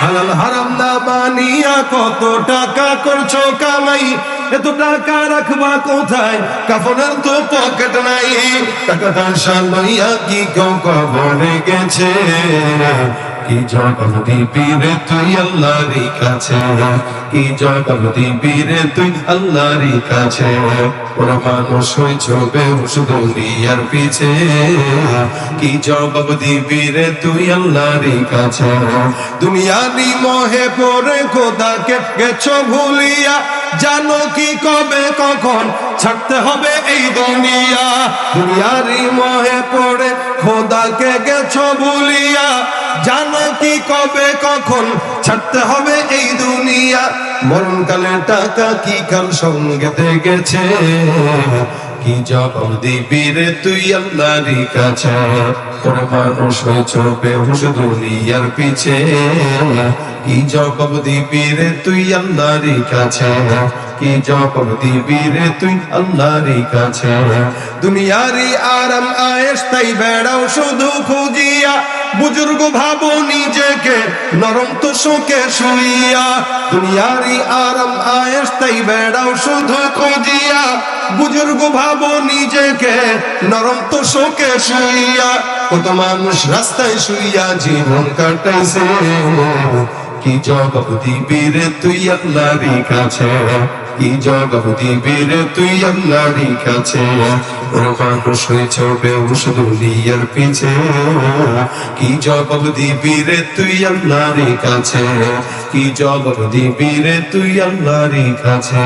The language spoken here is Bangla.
হালাল হারাম না বানিয়া কত টাকা করছ কামাই? এত টাকা রাখবা কোথায়? কাফনের তো পকেট নাই। টাকা টাকা লইয়া কি কেউ কবরে গেছে? কি রে তুই আল্লাহর কাছে? কি জবাব দিবি রে তুই আল্লাহর কাছে? দুনিয়ারি খোদাকে গেছো ভুলিয়া। জানো কি কবে কখন ছাড়তে হবে এই দুনিয়া। দুনিয়ারি মোহে পড়ে খোদাকে গেছো ভুলিয়া। জানো কি কবে, কখন? ছাড়তে হবে এই দুনিয়া। মরণকালে টাকা কি কাল সঙ্গেতে গেছে কি জবাব দিবি রে তুই আল্লাহর কাছে? তোর মানুষ হয়েছ বেহুশ দুনিয়ার পিছে। কি জবাব দিবি রে তুই আল্লাহর কাছে? কি জবাব দিবি রে তুই আল্লাহর কাছে? দুনিয়ারি আরাম আয়েস তাই বেড়াও শুধু খুঁজিয়া। বুজুর্গ ভাবো নিজেকে, নরম তো শোকে শুইয়া। দুনিয়ারি আরাম আয়েস তাই বেড়াও শুধু খুঁজিয়া। বুজুর্গ ভাবো নিজেকে, নরম তো শোকে শুইয়া। কত মানুষ রাস্তায় শুইয়া জীবন কাটাইছে। কি জবাব দিবি রে তুই আল্লাহর কাছে? কি জবাব দিবি রে তুই আল্লাহর কাছে? মানুষ হয়েছ বেউস দুনিয়ার পিছে। কি জবাব দিবি রে তুই আল্লাহর কাছে? কি জবাব দিবি রে তুই আল্লাহর কাছে?